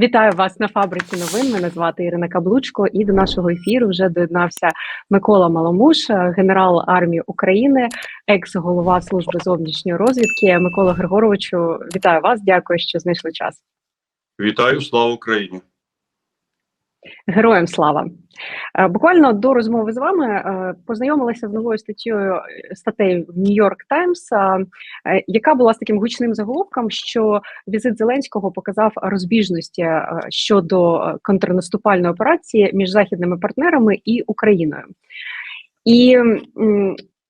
Вітаю вас на фабриці новин. Мене звати Ірина Каблучко. І до нашого ефіру вже доєднався Микола Маломуш, генерал армії України, екс-голова служби зовнішньої розвідки. Микола Григоровичу, вітаю вас. Дякую, що знайшли час. Вітаю, слава Україні! Героям слава Е, буквально до розмови з вами е, познайомилася з новою статтєю е, статтею в Нью-Йорк Таймс, яка була з таким гучним заголовком, що візит Зеленського показав розбіжності щодо контрнаступальної операції між західними партнерами і Україною. І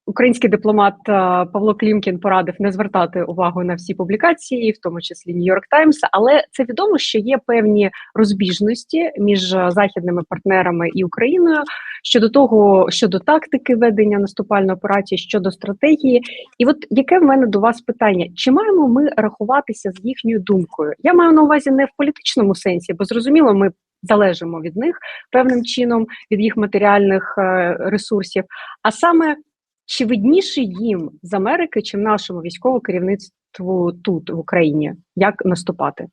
Український дипломат е, Павло Клімкін порадив не звертати увагу на всі публікації, в тому числі Нью-Йорк Таймс. Але це відомо, що є певні розбіжності між е, західними партнерами і Україною щодо того, щодо тактики ведення наступальної операції, щодо стратегії. І от яке в мене до вас питання: чи маємо ми рахуватися з їхньою думкою? Я маю на увазі не в політичному сенсі, бо зрозуміло, ми. Залежимо від них певним чином від їх матеріальних е, ресурсів, а саме чи видніше їм з Америки, чим нашому військовому керівництву тут в Україні? Як наступати?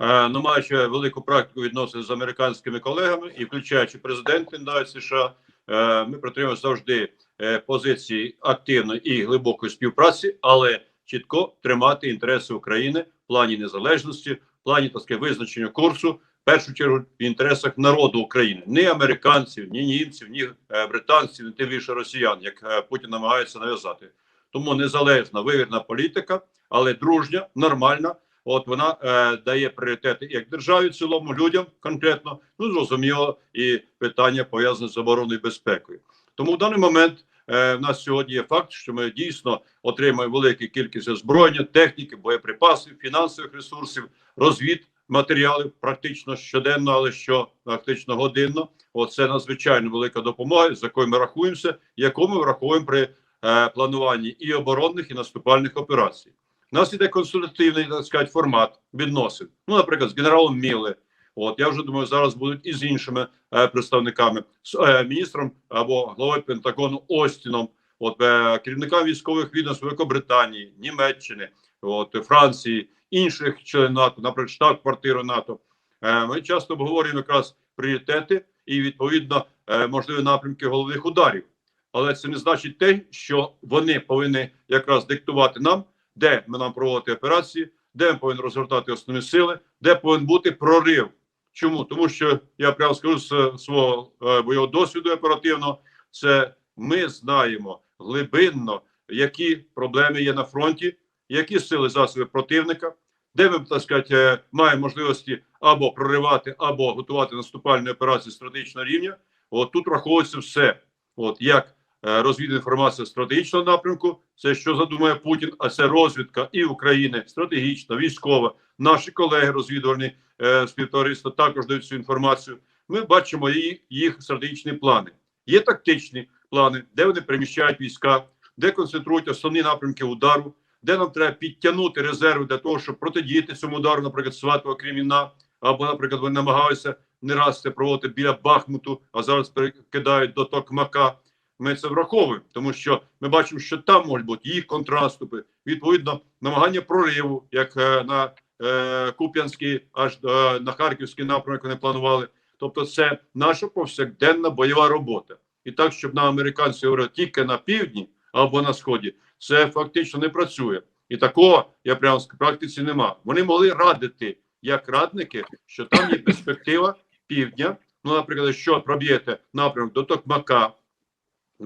Е, Ну, маючи велику практику відносин з американськими колегами і включаючи президента навіть США, е, ми притримуємо завжди е, позиції активної і глибокої співпраці, але чітко тримати інтереси України в плані незалежності, в плані так сказати, визначення курсу. Першу чергу в інтересах народу України, ні американців, ні німців, ні е, британців, ні тим більше росіян, як е, Путін намагається нав'язати. Тому незалежна вивірна політика, але дружня, нормальна. От вона е, дає пріоритети як державі в цілому, людям конкретно, ну зрозуміло, і питання пов'язане з обороною безпекою. Тому в даний момент е, в нас сьогодні є факт, що ми дійсно отримуємо велику кількість озброєння, техніки, боєприпасів, фінансових ресурсів, розвід матеріалів практично щоденно, але що практично годинно. Оце надзвичайно велика допомога, з якою ми рахуємося, яку ми враховуємо при е, плануванні і оборонних, і наступальних операцій. У нас іде консультативний так сказати, формат відносин. Ну, наприклад, з генералом Міле. От я вже думаю, зараз будуть і з іншими е, представниками, з е, міністром або главою Пентагону Остіном, от е, керівниками військових відомств Великобританії, Німеччини, от Франції, інших членів НАТО, наприклад, штаб-квартири НАТО. Е, ми часто обговорюємо якраз пріоритети і відповідно е, можливі напрямки головних ударів. Але це не значить те, що вони повинні якраз диктувати нам де ми нам проводити операції, де ми повинні розгортати основні сили, де повинен бути прорив. Чому? Тому що я прямо скажу з свого е, бойового досвіду оперативного, це ми знаємо глибинно, які проблеми є на фронті, які сили засоби противника, де ми так сказати, е, маємо можливості або проривати, або готувати наступальні операції стратегічного рівня. От тут враховується все, от як Е, розвідна інформація стратегічного напрямку. Це що задумає Путін, а це розвідка і України стратегічна, військова. Наші колеги розвідувальні е, співтовариства також дають цю інформацію. Ми бачимо її, їх стратегічні плани. Є тактичні плани, де вони переміщають війська, де концентрують основні напрямки удару, де нам треба підтягнути резерви для того, щоб протидіяти цьому удару, наприклад, Сватого Креміна, або, наприклад, вони намагалися не раз це проводити біля Бахмуту, а зараз перекидають до Токмака ми це враховуємо, тому що ми бачимо, що там можуть бути їх контраступи, відповідно, намагання прориву, як е, на е, Куп'янський, аж е, на Харківський напрямок вони планували. Тобто, це наша повсякденна бойова робота. І так, щоб на американці говорили тільки на півдні або на сході, це фактично не працює. І такого я прямо в практиці нема. Вони могли радити як радники, що там є перспектива півдня. Ну, наприклад, що проб'єте напрямок до Токмака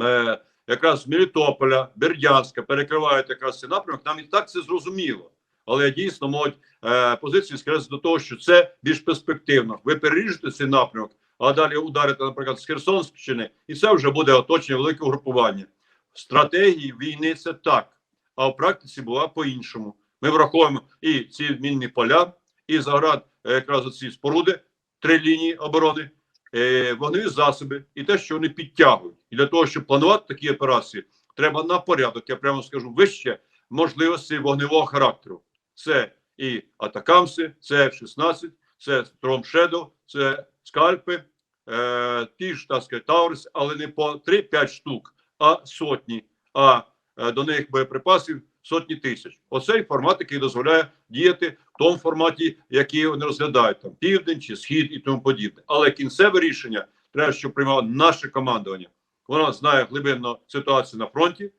е, якраз Мелітополя, Бердянська перекривають якраз цей напрямок, нам і так це зрозуміло. Але дійсно можуть е, позиції скажуть до того, що це більш перспективно. Ви переріжете цей напрямок, а далі ударите, наприклад, з Херсонщини, і це вже буде оточення великого групування. Стратегії війни це так, а в практиці була по-іншому. Ми враховуємо і ці мінні поля, і заград е, якраз оці споруди, три лінії оборони е, вогневі засоби і те, що вони підтягують. І для того, щоб планувати такі операції, треба на порядок, я прямо скажу, вище можливості вогневого характеру. Це і Атакамси, це F-16, це Shadow, це скальпи, е, ті ж так сказати, Таурс, але не по 3-5 штук, а сотні. А е, до них боєприпасів сотні тисяч. Оцей формат, який дозволяє діяти в тому форматі, який вони розглядають там південь чи схід і тому подібне. Але кінцеве рішення треба, щоб приймало наше командування. Воно знає глибинно ситуацію на фронті,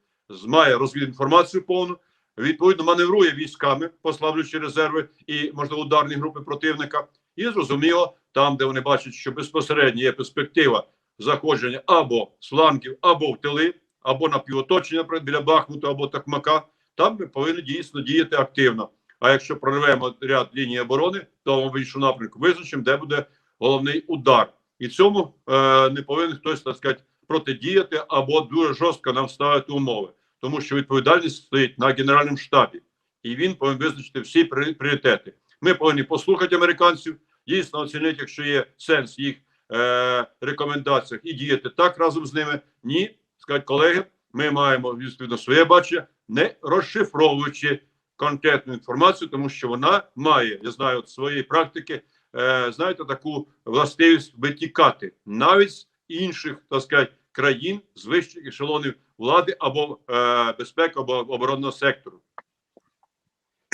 має розвідінформацію повну, відповідно маневрує військами, послаблюючи резерви і можливо ударні групи противника. І зрозуміло, там, де вони бачать, що безпосередньо є перспектива заходження або з флангів, або в тили, або на півоточення біля Бахмуту, або Такмака, там ми повинні дійсно діяти активно. А якщо прорвемо ряд лінії оборони, то в іншому напрямку визначимо, де буде головний удар. І цьому е, не повинен хтось так сказати протидіяти або дуже жорстко нам ставити умови, тому що відповідальність стоїть на генеральному штабі, і він повинен визначити всі пріоритети. Ми повинні послухати американців, дійсно оцінити, якщо є сенс їх е, рекомендаціях, і діяти так разом з ними. Ні, сказати, колеги, ми маємо відповідно своє бачення, не розшифровуючи конкретну інформацію, тому що вона має, я знаю, от своєї практики, е, знаєте, таку властивість витікати навіть з інших так сказати, країн з вищих ешелонів влади або е, безпеки, або оборонного сектору.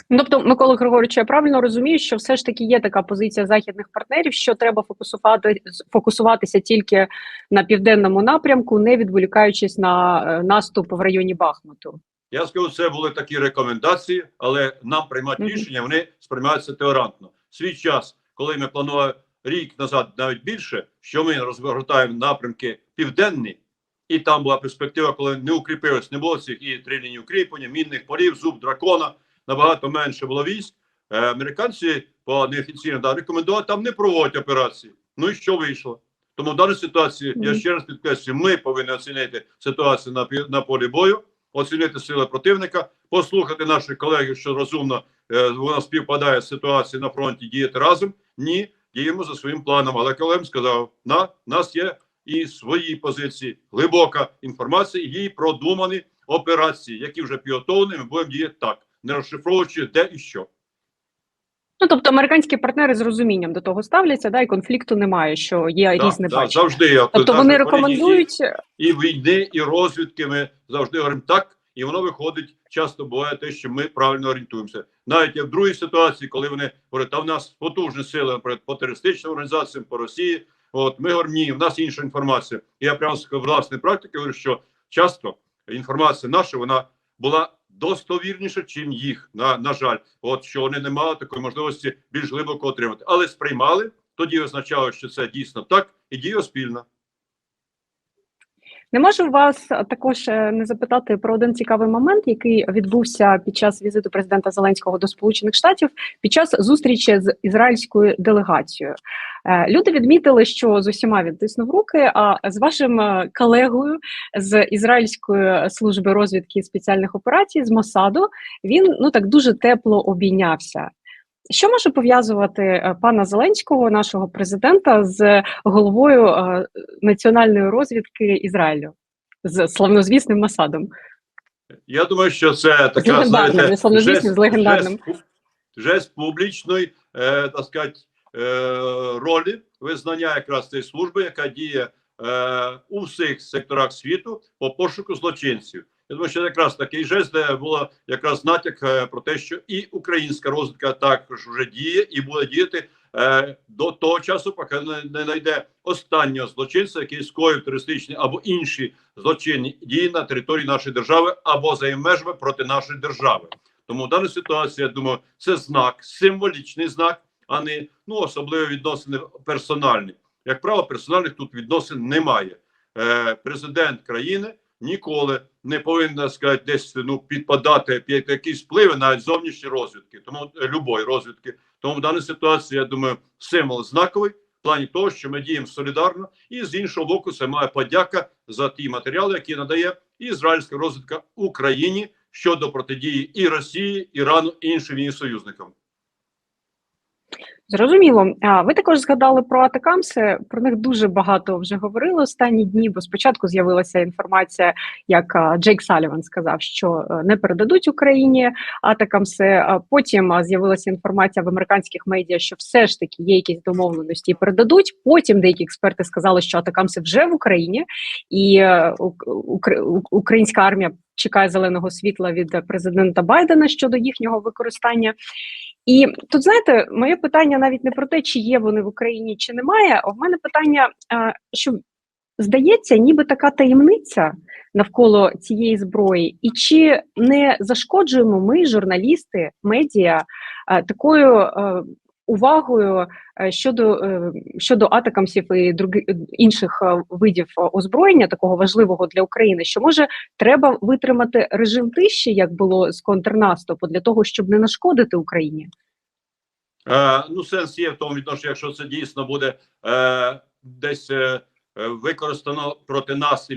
Ну, Тобто, Микола Григорович, я правильно розумію, що все ж таки є така позиція західних партнерів, що треба фокусувати фокусуватися тільки на південному напрямку, не відволікаючись на е, наступ в районі Бахмуту. Я скажу, це були такі рекомендації, але нам приймати Мгм. рішення вони сприймаються теорантно. Свій час, коли ми планували рік назад, навіть більше, що ми розгортаємо напрямки південні, і там була перспектива, коли не укріпилось, не було цих і три лінії укріплення, мінних полів, зуб дракона. Набагато менше було військ. Е, американці по неофіційно да, рекомендували там не проводять операції. Ну і що вийшло? Тому в даній ситуації я ще раз підкреслюю, ми повинні оцінити ситуацію на на полі бою, оцінити сили противника, послухати наших колег, що розумно е, вона співпадає з ситуацією на фронті, діяти разом. Ні, діємо за своїм планом. Але Колем сказав: на нас є і свої позиції, глибока інформація, і продумані операції, які вже підготовлені, ми будемо діяти так, не розшифровуючи де і що. Ну тобто, американські партнери з розумінням до того ставляться, да, і конфлікту немає, що є Да, різне да, бачення. завжди я Тобто вони рекомендують і війни, і розвідки. Ми завжди говоримо так, і воно виходить. Часто буває те, що ми правильно орієнтуємося. Навіть в другій ситуації, коли вони говорять, а в нас потужні сили наприклад, по терористичним організаціям, по Росії. От ми говоримо, ні, в нас інша інформація. І я прямо з власної практики говорю, що часто інформація наша вона була достовірніша, чим їх. На, на жаль, от що вони не мали такої можливості більш глибоко отримати, але сприймали. Тоді означало, що це дійсно так, і діє спільно. Не можу вас також е, не запитати про один цікавий момент, який відбувся під час візиту президента Зеленського до Сполучених Штатів під час зустрічі з ізраїльською делегацією. Е, Люди відмітили, що з усіма він тиснув руки. А з вашим е, колегою з ізраїльської служби розвідки спеціальних операцій з Мосаду він ну так дуже тепло обійнявся. Що може пов'язувати е, пана Зеленського, нашого президента, з головою е, національної розвідки Ізраїлю з славнозвісним Масадом? Я думаю, що це така З легендарним, знаєте, не славнозвісним, з легендарним. жест, жест публічної, е, так сказати, е, ролі визнання якраз цієї служби, яка діє е, у всіх секторах світу по пошуку злочинців. Я думаю, що якраз такий жест, де було якраз натяк е, про те, що і українська розвідка також вже діє і буде діяти е, до того часу, поки не, не знайде останнього злочинця, який скоїв терористичні або інші злочинні дії на території нашої держави або за її межами проти нашої держави. Тому в даній ситуації, я думаю, це знак, символічний знак, а не ну особливо відносини персональні. Як правило, персональних тут відносин немає. Е, президент країни ніколи не повинен так сказати, десь ну підпадати під якісь впливи навіть зовнішні розвідки, тому е, любої розвідки. Тому в даній ситуації я думаю, символ знаковий в плані того, що ми діємо солідарно, і з іншого боку, це має подяка за ті матеріали, які надає ізраїльська розвідка Україні щодо протидії і Росії, Ірану і іншим її союзникам. Зрозуміло. Ви також згадали про атакамси. Про них дуже багато вже говорили останні дні, бо спочатку з'явилася інформація, як Джейк Саліван сказав, що е, не передадуть Україні атакамси. Потім з'явилася інформація в американських медіа, що все ж таки є якісь домовленості і передадуть. Потім деякі експерти сказали, що атакамси вже в Україні, і е, укр- українська армія чекає зеленого світла від президента Байдена щодо їхнього використання. І тут знаєте, моє питання навіть не про те, чи є вони в Україні, чи немає. А в мене питання, що здається, ніби така таємниця навколо цієї зброї, і чи не зашкоджуємо ми, журналісти, медіа, такою увагою е, щодо, е, щодо атакамсів і други, інших е, видів е, озброєння, такого важливого для України, що може треба витримати режим тиші, як було з контрнаступу, для того, щоб не нашкодити Україні. Е, ну, сенс є в тому відношенні, якщо це дійсно буде е, десь е, використано проти нас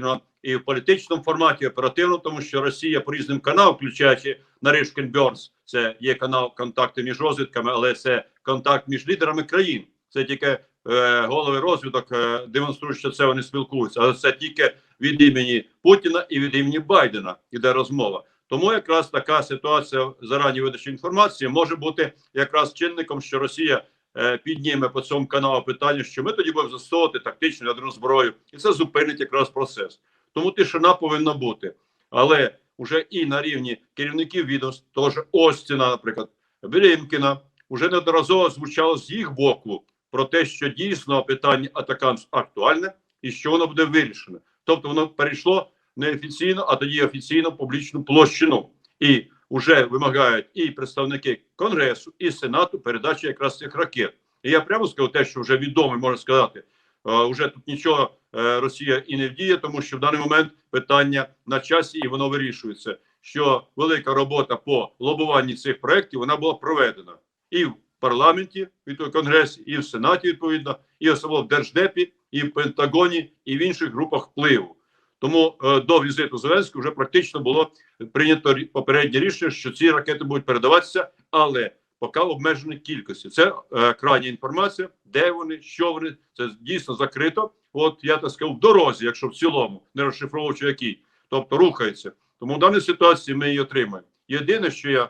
і в політичному форматі, і оперативно, тому що Росія по різним каналам, включаючи Наришкін Бьорнс, це є канал контакти між розвідками, але це контакт між лідерами країн. Це тільки е, голови розвідок е, демонструють, що це вони спілкуються, але це тільки від імені Путіна і від імені Байдена іде розмова. Тому якраз така ситуація зарані видачі інформації може бути якраз чинником, що Росія е, підніме по цьому каналу питання, що ми тоді будемо застосовувати тактичну ядерну зброю, і це зупинить якраз процес. Тому тишина повинна бути. Але вже і на рівні керівників відомств, того ж Остіна, наприклад, Блімкіна, вже неодноразово звучало з їх боку про те, що дійсно питання атакамс актуальне і що воно буде вирішено. Тобто воно перейшло неофіційно, а тоді офіційно публічну площину. І вже вимагають і представники Конгресу, і Сенату передачі якраз цих ракет. І я прямо скажу те, що вже відомо, можна сказати, е, вже тут нічого е, Росія і не вдіє, тому що в даний момент питання на часі і воно вирішується. Що велика робота по лобуванні цих проєктів вона була проведена і в парламенті від Конгресі, і в Сенаті, відповідно, і особливо в Держдепі, і в Пентагоні, і в інших групах впливу. Тому е, до візиту Зеленського вже практично було прийнято попереднє рішення, що ці ракети будуть передаватися, але поки в обмеженій кількості. Це е, крайня інформація, де вони, що вони. Це дійсно закрито. От я так сказав, в дорозі, якщо в цілому, не розшифровуючи який, тобто рухається. Тому в даній ситуації ми її отримаємо. Єдине, що я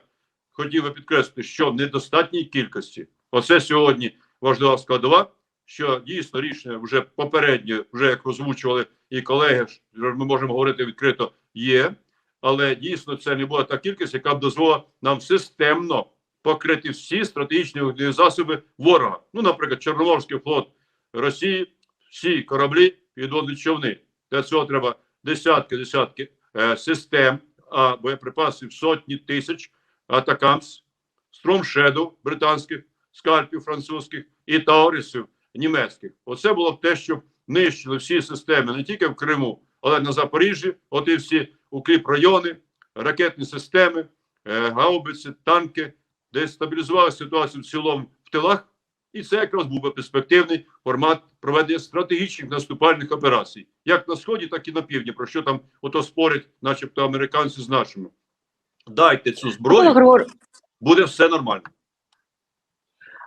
хотів би підкреслити, що в недостатній кількості. Оце сьогодні важлива складова, що дійсно рішення вже попередньо, вже як озвучували і колеги, ж, ми можемо говорити відкрито, є, але дійсно це не була та кількість, яка б дозволила нам системно покрити всі стратегічні засоби ворога. Ну, наприклад, Чорноморський флот Росії, всі кораблі, підводні човни. Для цього треба десятки, десятки е, систем, а боєприпасів сотні тисяч атакамс, стромшеду британських, скальпів французьких і таурісів німецьких. Оце було б те, що нищили всі системи не тільки в Криму, але на Запоріжжі, от і всі укріп райони, ракетні системи, е, гаубиці, танки, де стабілізували ситуацію в цілому в тилах. І це якраз був би перспективний формат проведення стратегічних наступальних операцій, як на сході, так і на півдні. Про що там ото спорять, начебто, американці з нашими. Дайте цю зброю, буде все нормально.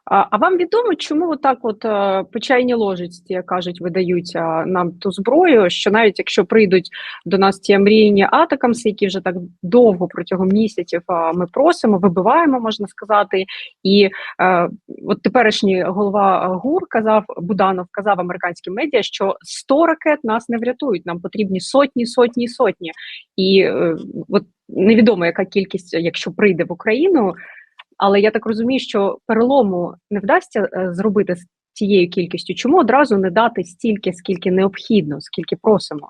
А, вам відомо, чому отак от е, по чайній ложечці, кажуть, видають е, нам ту зброю, що навіть якщо прийдуть до нас ті мрійні атакамси, які вже так довго протягом місяців е, ми просимо, вибиваємо, можна сказати, і от теперішній голова ГУР казав, Буданов казав американським медіа, що 100 ракет нас не врятують, нам потрібні сотні, сотні, сотні. І от невідомо, яка кількість, якщо прийде в Україну. Але я так розумію, що перелому не вдасться е, зробити з цією кількістю. Чому одразу не дати стільки, скільки необхідно, скільки просимо?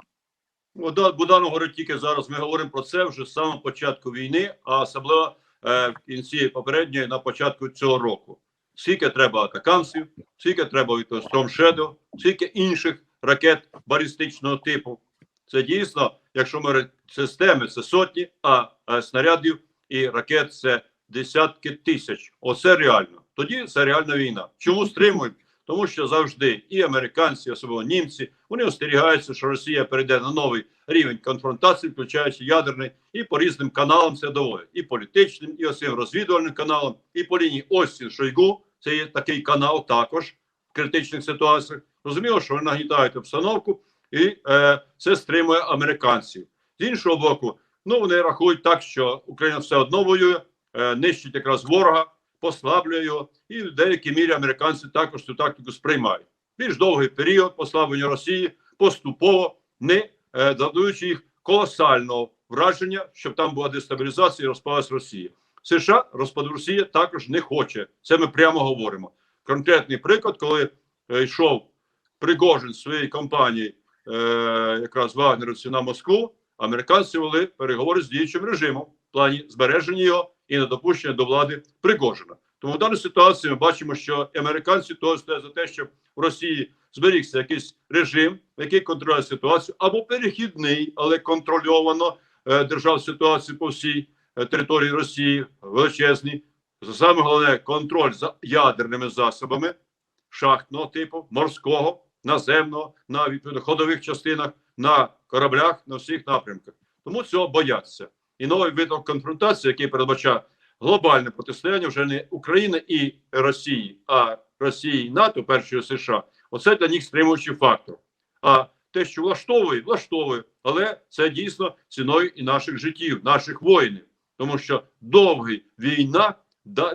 Будан говорить тільки зараз. Ми говоримо про це вже з самого початку війни, а особливо е, в кінці попередньої на початку цього року. Скільки треба атакамсів, скільки треба від Shadow, скільки інших ракет балістичного типу. Це дійсно, якщо ми системи, це сотні, а, а снарядів і ракет це десятки тисяч. Оце реально. Тоді це реальна війна. Чому стримують? Тому що завжди і американці, особливо німці, вони остерігаються, що Росія перейде на новий рівень конфронтації, включаючи ядерний, і по різним каналам це доводять. І політичним, і оцим розвідувальним каналам, і по лінії Остін Шойгу. Це є такий канал також в критичних ситуаціях. Розуміло, що вони нагнітають обстановку, і е, це стримує американців. З іншого боку, ну вони рахують так, що Україна все одно воює, нищить якраз ворога, послаблює його, і в деякій мірі американці також цю тактику сприймають. Більш довгий період послаблення Росії поступово не е, завдаючи їх колосального враження, щоб там була дестабілізація і розпалась Росія. США розпаду Росії також не хоче. Це ми прямо говоримо. Конкретний приклад, коли е, йшов Пригожин з своєї компанії, е, якраз вагнерівці на Москву, американці вели переговори з діючим режимом в плані збереження його і недопущення до влади Пригожина. Тому в даній ситуації ми бачимо, що американці то стоять за те, щоб в Росії зберігся якийсь режим, який контролює ситуацію, або перехідний, але контрольовано е, держав ситуацію по всій е, території Росії, величезний. Саме головне контроль за ядерними засобами шахтного типу, морського, наземного, на відповідно ходових частинах, на кораблях, на всіх напрямках. Тому цього бояться. І новий виток конфронтації, який передбачає глобальне протистояння вже не України і Росії, а Росії і НАТО, першої США. Оце для них стримуючий фактор. А те, що влаштовує, влаштовує, але це дійсно ціною і наших життів, наших воїнів, тому що довгий війна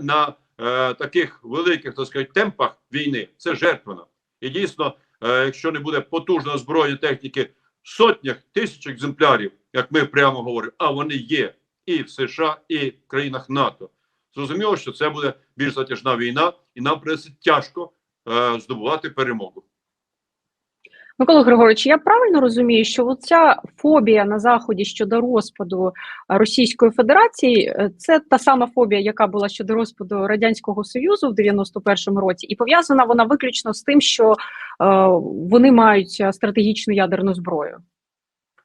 на е, таких великих так сказати, темпах війни це жертвена. І дійсно, е, якщо не буде потужної збройної техніки сотнях тисяч екземплярів, як ми прямо говоримо, а вони є і в США, і в країнах НАТО. Зрозуміло, що це буде більш затяжна війна, і нам придеться тяжко е, здобувати перемогу. Микола Григорович, я правильно розумію, що оця фобія на заході щодо розпаду е, Російської Федерації е, це та сама фобія, яка була щодо розпаду радянського союзу в 91-му році, і пов'язана вона виключно з тим, що е, вони мають стратегічну ядерну зброю.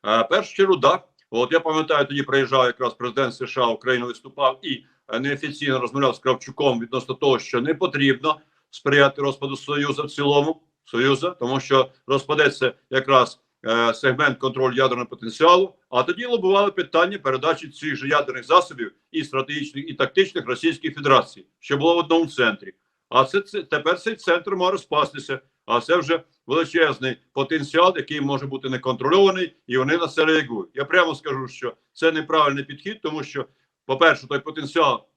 Е, першу чергу, да. От я пам'ятаю, тоді приїжджав якраз президент США в Україну виступав і неофіційно розмовляв з Кравчуком відносно того, що не потрібно сприяти розпаду Союзу в цілому Союзу, тому що розпадеться якраз е, сегмент контролю ядерного потенціалу. А тоді лобували питання передачі цих же ядерних засобів і стратегічних, і тактичних Російській Федерації, що було в одному центрі. А це, це тепер цей центр має розпастися. А це вже величезний потенціал, який може бути неконтрольований, і вони на це реагують. Я прямо скажу, що це неправильний підхід, тому що, по-перше, той потенціал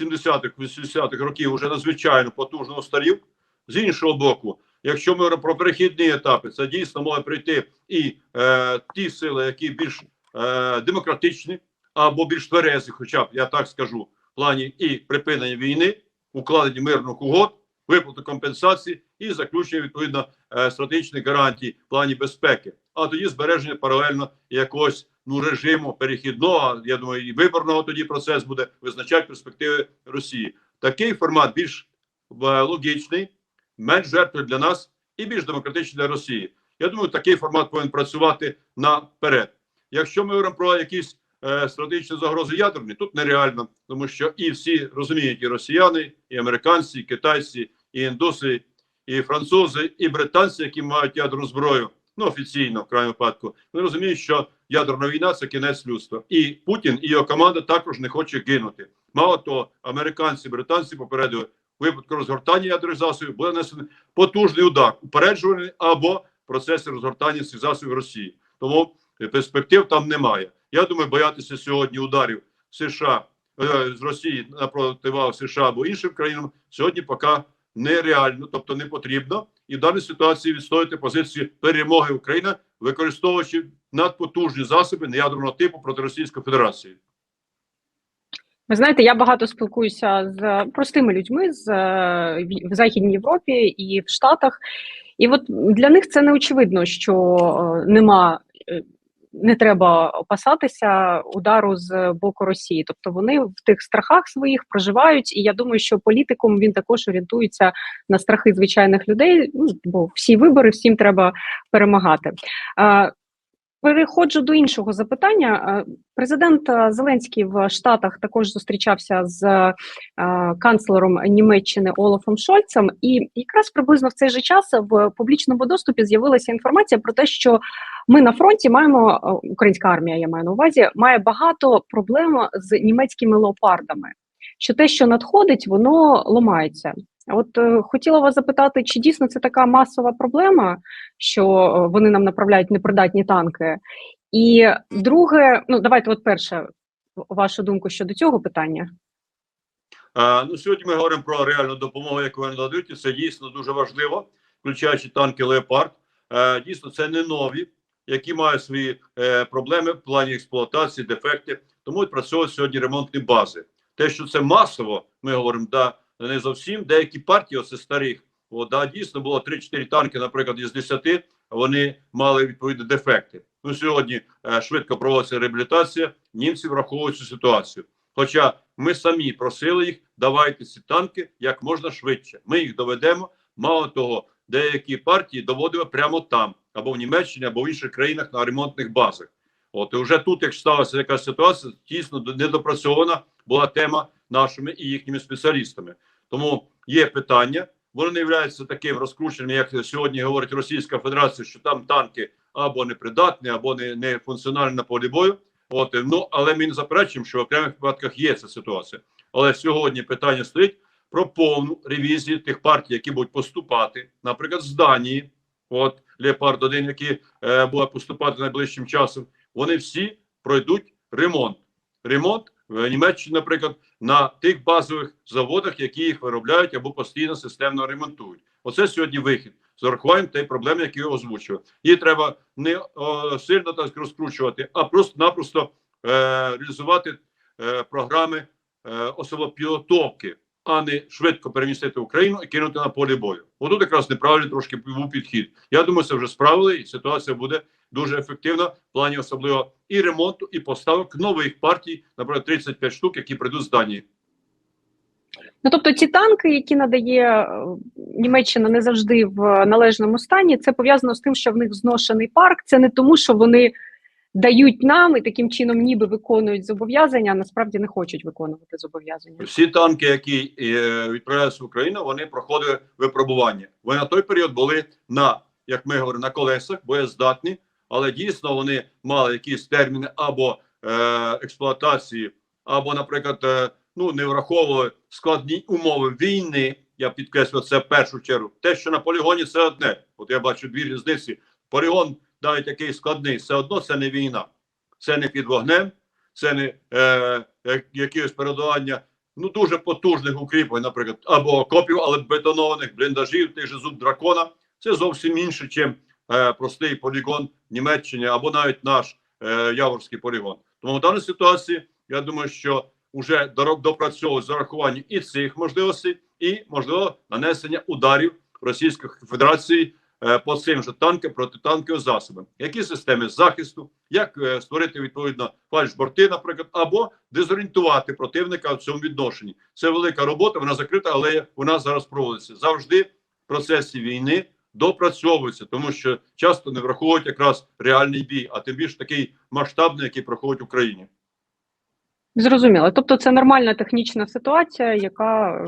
70-х, 80-х років вже надзвичайно потужно устарів. З іншого боку, якщо ми про перехідні етапи, це дійсно може прийти і е, ті сили, які більш е, демократичні або більш тверезі, хоча б я так скажу, в плані і припинення війни, укладення мирних угод, виплати компенсації і заключення відповідно е, стратегічних гарантій в плані безпеки. А тоді збереження паралельно якогось ну режиму перехідного. Я думаю, і виборного тоді процес буде визначати перспективи Росії. Такий формат більш е, логічний, менш жертвою для нас і більш демократичний для Росії. Я думаю, такий формат повинен працювати наперед. Якщо ми говоримо про якісь е, стратегічні загрози ядерні, тут нереально, тому що і всі розуміють, і росіяни, і американці, і китайці, і індуси, і французи, і британці, які мають ядерну зброю, ну офіційно в крайньому випадку, вони розуміють, що ядерна війна це кінець людства. І Путін і його команда також не хоче гинути. Мало того, американці, британці попередили випадку розгортання ядерних засобів буде нанесений потужний удар, упереджуваний або в процесі розгортання цих засобів Росії. Тому перспектив там немає. Я думаю, боятися сьогодні ударів США е, з Росії на противагу США або іншим країнам сьогодні поки нереально, тобто не потрібно. І в даній ситуації відстояти позицію перемоги України, використовуючи надпотужні засоби неядерного типу проти Російської Федерації. Ви знаєте, я багато спілкуюся з простими людьми з е, в Західній Європі і в Штатах, і от для них це не очевидно, що е, нема. е, Не треба опасатися удару з боку Росії, тобто вони в тих страхах своїх проживають, і я думаю, що політикум він також орієнтується на страхи звичайних людей. Ну бо всі вибори, всім треба перемагати. Переходжу до іншого запитання. Е, Президент е, Зеленський в Штатах також зустрічався з е, канцлером Німеччини Олафом Шольцем, і якраз приблизно в цей же час в публічному доступі з'явилася інформація про те, що ми на фронті маємо українська армія, я маю на увазі, має багато проблем з німецькими леопардами. Що те, що надходить, воно ламається. От е, хотіла вас запитати, чи дійсно це така масова проблема, що е, вони нам направляють непридатні танки? І друге, ну давайте, от перше, вашу думку щодо цього питання. Е, ну, сьогодні ми говоримо про реальну допомогу, яку вони надають, це дійсно дуже важливо, включаючи танки Леопард. Е, дійсно, це не нові які мають свої е, проблеми в плані експлуатації, дефекти. Тому відпрацьовують сьогодні ремонтні бази. Те, що це масово, ми говоримо, да, не зовсім. Деякі партії, оце старих, о, да, дійсно було 3-4 танки, наприклад, із 10, вони мали відповідні дефекти. Ну, сьогодні е, швидко проводиться реабілітація, німці враховують цю ситуацію. Хоча ми самі просили їх, давайте ці танки як можна швидше. Ми їх доведемо. Мало того, деякі партії доводили прямо там, або в Німеччині, або в інших країнах на ремонтних базах. От і вже тут, як сталася якась ситуація, тісно недопрацьована була тема нашими і їхніми спеціалістами. Тому є питання. Вони не являються таким розкрученим, як сьогодні говорить Російська Федерація, що там танки або непридатні, або не, не функціональні на полі бою. От ну але ми не заперечуємо, що в окремих випадках є ця ситуація. Але сьогодні питання стоїть про повну ревізію тих партій, які будуть поступати, наприклад, з Данії, от Леопард 1 які е, буде поступати найближчим часом. Вони всі пройдуть ремонт. Ремонт Німеччині, наприклад, на тих базових заводах, які їх виробляють або постійно системно ремонтують. Оце сьогодні вихід з урахуванням тієї проблеми, які я озвучував. Її треба не о, сильно так розкручувати, а просто-напросто е, реалізувати е, програми е, особливо підготовки, а не швидко перемістити Україну і кинути на полі бою. Отут якраз неправильний трошки був підхід. Я думаю, це вже справили, і ситуація буде дуже ефективна в плані особливо і ремонту, і поставок нових партій, наприклад, 35 штук, які прийдуть з Данії. Ну тобто ці танки, які надає е, Німеччина не завжди в належному стані, це пов'язано з тим, що в них зношений парк. Це не тому, що вони дають нам і таким чином ніби виконують зобов'язання, а насправді не хочуть виконувати зобов'язання. Всі танки, які е, відправляються в Україну, вони проходили випробування. Вони на той період були на, як ми говоримо, на колесах, боєздатні, але дійсно вони мали якісь терміни або е, експлуатації, або, наприклад, е, ну не враховували складні умови війни. Я підкреслю це в першу чергу. Те, що на полігоні, це одне. От я бачу дві різниці. Полігон навіть який складний, все одно це не війна, це не під вогнем, це не е, як- якесь передавання ну дуже потужних укріплень, наприклад, або окопів, але бетонованих бліндажів, тих же зуб дракона. Це зовсім інше, ніж е, простий полігон в Німеччині або навіть наш е, Яворський полігон. Тому в даній ситуації я думаю, що вже допрацьовують зарахування і цих можливостей, і можливо нанесення ударів Російської Федерації е, по цим же танкам протитанковим засобам. Які системи захисту, як е, створити відповідно фальшборти, наприклад, або дезорієнтувати противника в цьому відношенні. Це велика робота, вона закрита, але вона зараз проводиться завжди. В процесі війни допрацьовується, тому що часто не враховують якраз реальний бій, а тим більше такий масштабний, який проходить в Україні. Зрозуміло. Тобто це нормальна технічна ситуація, яка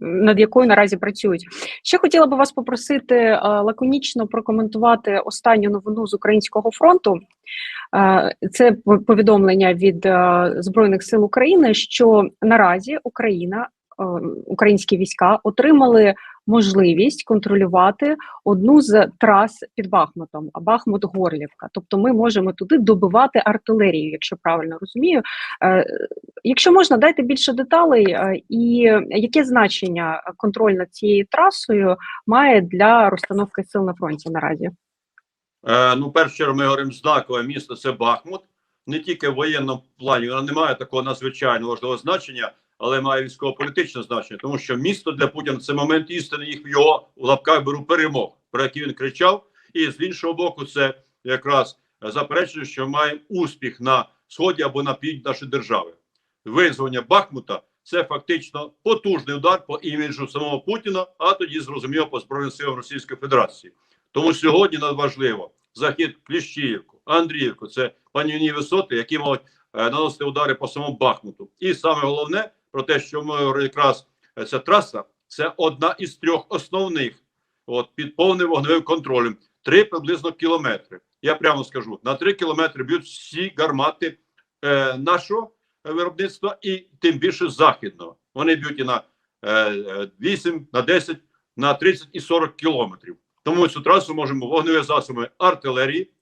над якою наразі працюють. Ще хотіла би вас попросити е, лаконічно прокоментувати останню новину з українського фронту. Е, Це повідомлення від е, Збройних сил України, що наразі Україна, е, українські війська отримали можливість контролювати одну з трас під Бахмутом, Бахмут-Горлівка. Тобто, ми можемо туди добивати артилерію, якщо правильно розумію. Е, Якщо можна, дайте більше деталей, е, і яке значення контроль над цією трасою має для розстановки сил на фронті наразі? Е, ну, чергу, ми говоримо, знакове місто це Бахмут. Не тільки в воєнному плані, воно не має такого надзвичайно важливого значення, але має військово-політичне значення, тому що місто для Путіна це момент істини, їх в його в лапках беру перемог, про які він кричав. І з іншого боку, це якраз заперечує, що маємо успіх на сході або на півдні нашої держави. Визволення Бахмута це фактично потужний удар по іміджу самого Путіна, а тоді зрозуміло по збройним силам Російської Федерації. Тому сьогодні надважливо захід Кліщіївку, Андріївку, це панівні висоти, які можуть е, наносити удари по самому Бахмуту. І саме головне про те, що ми якраз е, ця траса це одна із трьох основних, от під повним вогневим контролем. Три приблизно кілометри. Я прямо скажу: на три кілометри б'ють всі гармати е, нашого виробництва і тим більше західного. Вони б'ють і на е, е, 8, на 10, на 30 і 40 кілометрів. Тому цю трасу можемо вогневі засоби артилерії,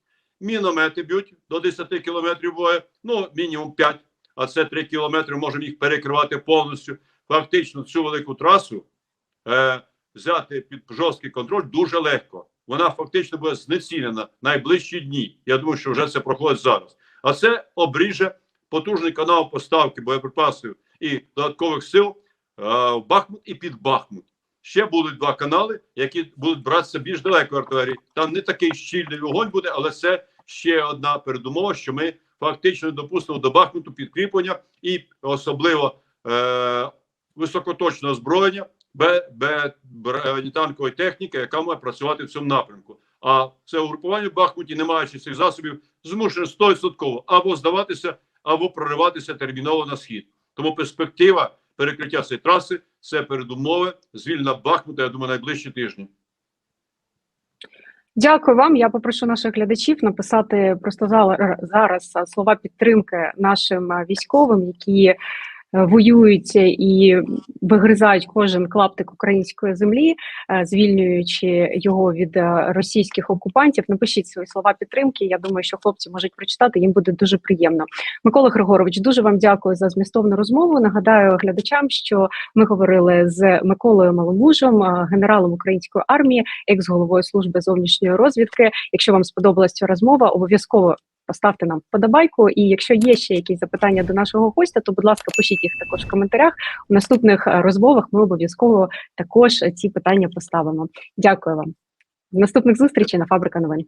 міномети б'ють до 10 кілометрів бою, ну мінімум 5, а це 3 кілометри. Можемо їх перекривати повністю. Фактично, цю велику трасу е, взяти під жорсткий контроль дуже легко. вона фактично буде знецінена найближчі дні. Я думаю, що вже це проходить зараз. А це обріже потужний канал поставки боєприпасів і додаткових сил е, в Бахмут і під Бахмут. Ще будуть два канали, які будуть братися більш далеко артилерії. Там не такий щільний вогонь буде, але це ще одна передумова, що ми фактично допустимо до Бахмуту підкріплення і особливо е, бе, бе, бронетанкової техніки, яка має працювати в цьому напрямку. А це угрупування в Бахмуті, не маючи цих засобів, змушене 100% або здаватися, або прориватися терміново на схід. Тому перспектива перекриття цієї траси це передумови звільнення Бахмута, я думаю, найближчі тижні. Дякую вам. Я попрошу наших глядачів написати просто зараз слова підтримки нашим військовим, які воюють і вигризають кожен клаптик української землі, е, звільнюючи його від е, російських окупантів. Напишіть свої слова підтримки. Я думаю, що хлопці можуть прочитати. Їм буде дуже приємно. Микола Григорович, дуже вам дякую за змістовну розмову. Нагадаю глядачам, що ми говорили з Миколою Маломужем, е, генералом української армії, екс-головою служби зовнішньої розвідки. Якщо вам сподобалась ця розмова, обов'язково. Поставте нам вподобайку, і якщо є ще якісь запитання до нашого гостя, то будь ласка, пишіть їх також в коментарях. У наступних е, розмовах ми обов'язково також ці питання поставимо. Дякую вам. До наступних зустрічей на фабрика новин.